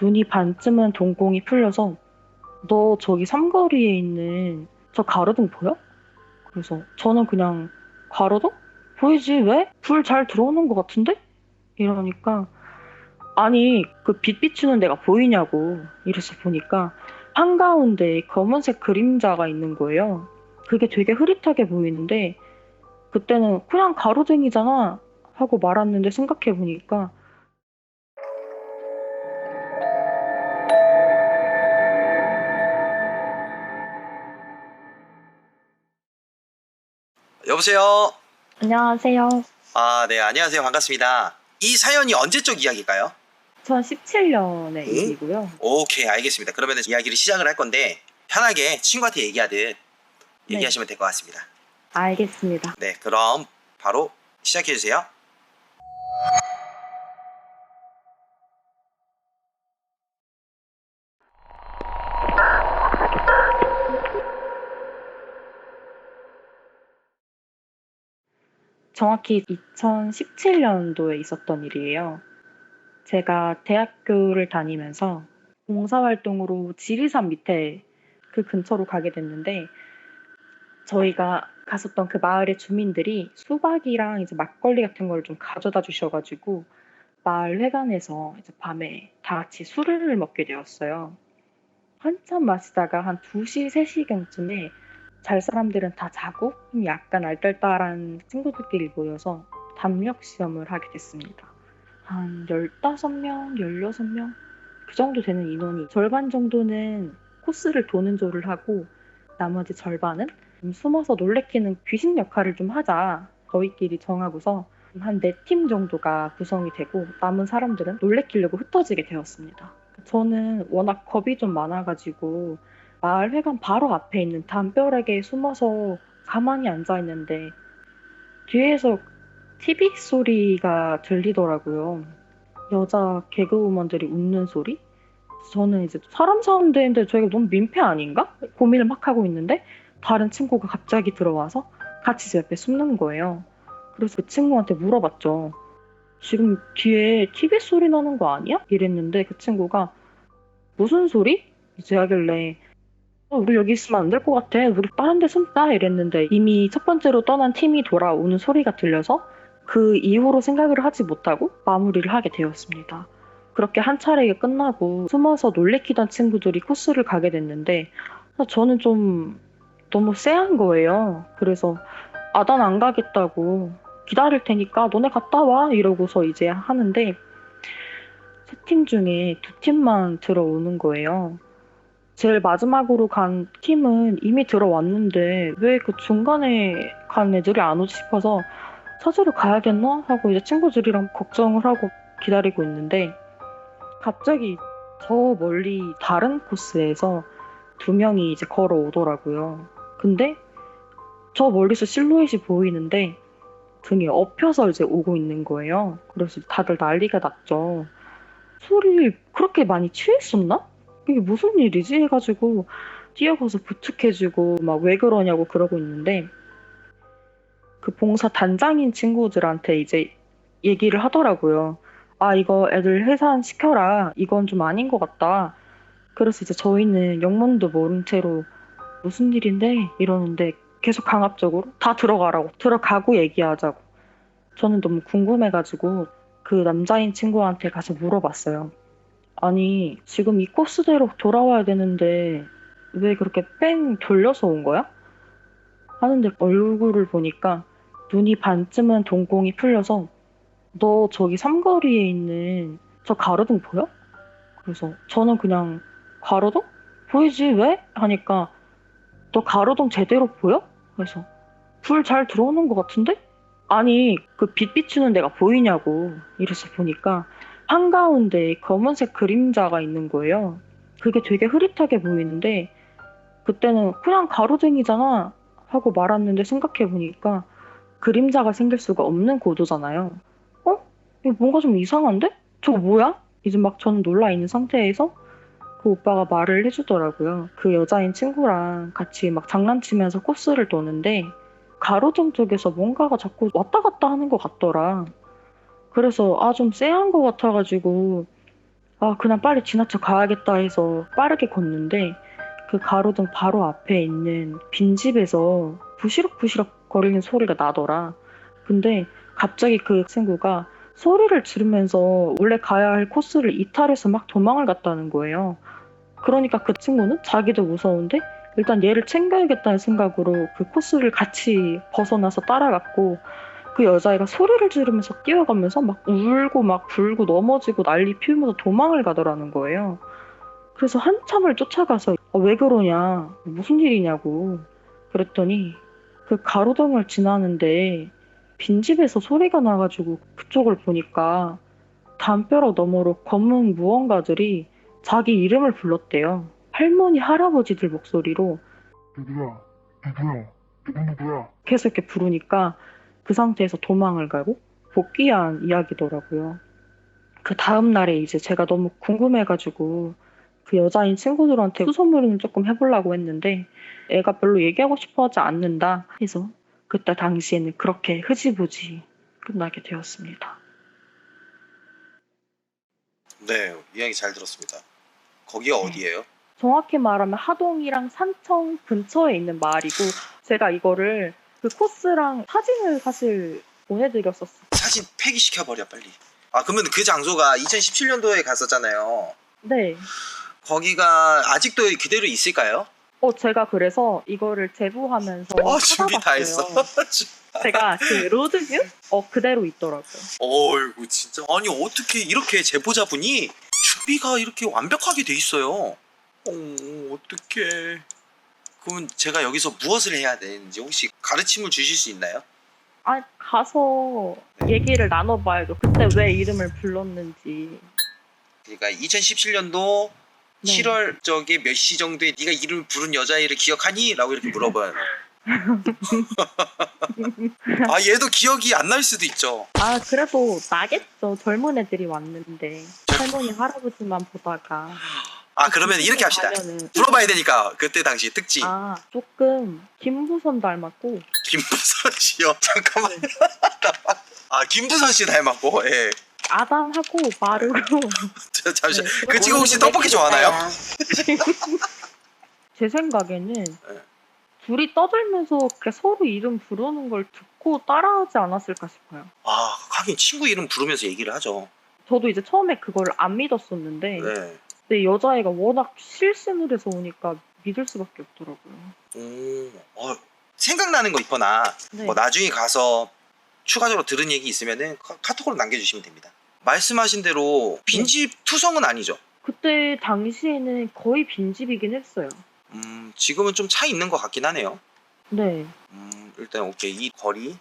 눈이 반쯤은 동공이 풀려서 너 저기 삼거리에 있는 저 가로등 보여? 그래서 저는 그냥 가로등? 보이지 왜? 불 잘 들어오는 것 같은데? 이러니까 아니 그 빛 비추는 데가 보이냐고 이래서 보니까 한가운데 검은색 그림자가 있는 거예요. 그게 되게 흐릿하게 보이는데 그때는 그냥 가로등이잖아 하고 말았는데 생각해 보니까 여보세요. 안녕하세요. 아, 네, 안녕하세요. 반갑습니다. 이 사연이 언제적 이야기일까요? 2017년의 일이고요. 오케이, 알겠습니다. 그러면 이야기를 시작을 할 건데 편하게 친구한테 얘기하듯 얘기하시면 될 것 같습니다. 알겠습니다. 네, 그럼 바로 시작해 주세요. 정확히 2017년도에 있었던 일이에요. 제가 대학교를 다니면서 봉사활동으로 지리산 밑에 그 근처로 가게 됐는데 저희가 갔었던 그 마을의 주민들이 수박이랑 이제 막걸리 같은 걸 좀 가져다 주셔가지고 마을 회관에서 이제 밤에 다 같이 술을 먹게 되었어요. 한참 마시다가 한 2시, 3시경쯤에 잘 사람들은 다 자고 좀 약간 알딸딸한 친구들끼리 모여서 담력 시험을 하게 됐습니다. 한 15명, 16명 그 정도 되는 인원이 절반 정도는 코스를 도는 조를 하고 나머지 절반은 좀 숨어서 놀래키는 귀신 역할을 좀 하자 저희끼리 정하고서 한 네 팀 정도가 구성이 되고 남은 사람들은 놀래키려고 흩어지게 되었습니다. 저는 워낙 겁이 좀 많아가지고 마을 회관 바로 앞에 있는 담벼락에 숨어서 가만히 앉아 있는데 뒤에서 TV 소리가 들리더라고요. 여자 개그우먼들이 웃는 소리? 저는 이제 사람 사운드인데 저희가 너무 민폐 아닌가? 고민을 막 하고 있는데 다른 친구가 갑자기 들어와서 같이 제 옆에 숨는 거예요. 그래서 그 친구한테 물어봤죠. 지금 뒤에 TV 소리 나는 거 아니야? 이랬는데 그 친구가 무슨 소리? 이제 하길래 어, 우리 여기 있으면 안 될 것 같아. 우리 다른 데 숨자. 이랬는데 이미 첫 번째로 떠난 팀이 돌아오는 소리가 들려서 그 이후로 생각을 하지 못하고 마무리를 하게 되었습니다. 그렇게 한 차례가 끝나고 숨어서 놀래키던 친구들이 코스를 가게 됐는데 아, 저는 좀 너무 쎄한 거예요. 그래서 아, 난 안 가겠다고 기다릴 테니까 너네 갔다 와 이러고서 이제 하는데 세 팀 중에 두 팀만 들어오는 거예요. 제일 마지막으로 간 팀은 이미 들어왔는데 왜 그 중간에 간 애들이 안 오지 싶어서 찾으러 가야겠나 하고 이제 친구들이랑 걱정을 하고 기다리고 있는데 갑자기 저 멀리 다른 코스에서 두 명이 이제 걸어오더라고요. 근데 저 멀리서 실루엣이 보이는데 등에 엎혀서 이제 오고 있는 거예요. 그래서 다들 난리가 났죠. 소리 그렇게 많이 취했었나? 이게 무슨 일이지? 해가지고 뛰어가서 부축해주고 막 왜 그러냐고 그러고 있는데 그 봉사 단장인 친구들한테 이제 얘기를 하더라고요. 아 이거 애들 해산 시켜라. 이건 좀 아닌 것 같다. 그래서 이제 저희는 영문도 모른 채로 무슨 일인데 이러는데 계속 강압적으로 다 들어가라고 들어가고 얘기하자고 저는 너무 궁금해가지고 그 남자인 친구한테 가서 물어봤어요. 아니, 지금 이 코스대로 돌아와야 되는데 왜 그렇게 뺑 돌려서 온 거야? 하는데 얼굴을 보니까 눈이 반쯤은 동공이 풀려서 너 저기 삼거리에 있는 저 가로등 보여? 그래서 저는 그냥 가로등? 보이지 왜? 하니까 너 가로등 제대로 보여? 그래서 불 잘 들어오는 것 같은데? 아니 그 빛 비추는 데가 보이냐고 이래서 보니까 한가운데 검은색 그림자가 있는 거예요. 그게 되게 흐릿하게 보이는데 그때는 그냥 가로등이잖아 하고 말았는데 생각해 보니까 그림자가 생길 수가 없는 고도잖아요. 어? 이거 뭔가 좀 이상한데? 저거 뭐야? 이제 막 저는 놀라 있는 상태에서 그 오빠가 말을 해주더라고요. 그 여자인 친구랑 같이 막 장난치면서 코스를 도는데 가로등 쪽에서 뭔가가 자꾸 왔다 갔다 하는 것 같더라. 그래서 아 좀 쎄한 것 같아가지고 아, 그냥 빨리 지나쳐 가야겠다 해서 빠르게 걷는데 그 가로등 바로 앞에 있는 빈집에서 부시럭부시럭 거리는 소리가 나더라. 근데 갑자기 그 친구가 소리를 지르면서 원래 가야 할 코스를 이탈해서 막 도망을 갔다는 거예요. 그러니까 그 친구는 자기도 무서운데 일단 얘를 챙겨야겠다는 생각으로 그 코스를 같이 벗어나서 따라갔고 그 여자애가 소리를 지르면서 뛰어가면서 막 울고 막 불고 넘어지고 난리 피우면서 도망을 가더라는 거예요. 그래서 한참을 쫓아가서 아, 왜 그러냐 무슨 일이냐고 그랬더니 그 가로등을 지나는데 빈집에서 소리가 나가지고 그쪽을 보니까 담벼락 너머로 검은 무언가들이 자기 이름을 불렀대요. 할머니 할아버지들 목소리로 누구야? 누구야? 누구 누구야? 계속 이렇게 부르니까 그 상태에서 도망을 가고 복귀한 이야기더라고요. 그 다음 날에 이제 제가 너무 궁금해가지고 그 여자인 친구들한테 수소문을 조금 해보려고 했는데 애가 별로 얘기하고 싶어 하지 않는다 해서 그때 당시에는 그렇게 흐지부지 끝나게 되었습니다. 네, 이야기 잘 들었습니다. 거기가 네. 어디예요? 정확히 말하면 하동이랑 산청 근처에 있는 마을이고 제가 이거를 그 코스랑 사진을 사실 보내드렸었어요. 사진 폐기시켜 버려 빨리. 아 그러면 그 장소가 2017년도에 갔었잖아요. 네. 거기가 아직도 그대로 있을까요? 어, 제가 그래서 이거를 제보하면서 어 준비 다 했어. 제가 그 로드뷰 어 그대로 있더라고요. 어이구 진짜 아니 어떻게 이렇게 제보자분이 준비가 이렇게 완벽하게 돼 있어요. 어 어떻게? 그러면 제가 여기서 무엇을 해야 되는지 혹시 가르침을 주실 수 있나요? 아 가서 얘기를 나눠봐야죠. 그때 왜 이름을 불렀는지. 그러니까 2017년도 네. 7월 저기 몇시 정도에 네가 이름을 부른 여자애를 기억하니? 라고 이렇게 물어봐요. 아 얘도 기억이 안 날 수도 있죠. 아 그래도 나겠죠. 젊은 애들이 왔는데 할머니 할아버지만 보다가. 아 그러면 이렇게 합시다. 가면은- 물어봐야 되니까 그때 당시 특징. 아 조금 김부선 닮았고 김부선 씨요. 잠깐만. 네. 아 김부선 씨 닮았고. 예. 아담하고 마르고. 저, 잠시. 네, 그 친구 혹시 떡볶이 좋아하나요? 제 생각에는 네. 둘이 떠들면서 서로 이름 부르는 걸 듣고 따라하지 않았을까 싶어요. 아 하긴 친구 이름 부르면서 얘기를 하죠. 저도 이제 처음에 그걸 안 믿었었는데 네. 근데 여자애가 워낙 실신을 해서 오니까 믿을 수밖에 없더라고요. 오, 어, 생각나는 거 있거나 네. 뭐 나중에 가서 추가적으로 들은 얘기 있으면은 카- 카톡으로 남겨주시면 됩니다. 말씀하신 대로 빈집 투성은 아니죠. 그때 당시에는 거의 빈집이긴 했어요. 음, 지금은 좀 차 있는 것 같긴 하네요. 네. 음, 일단 오케이 이 거리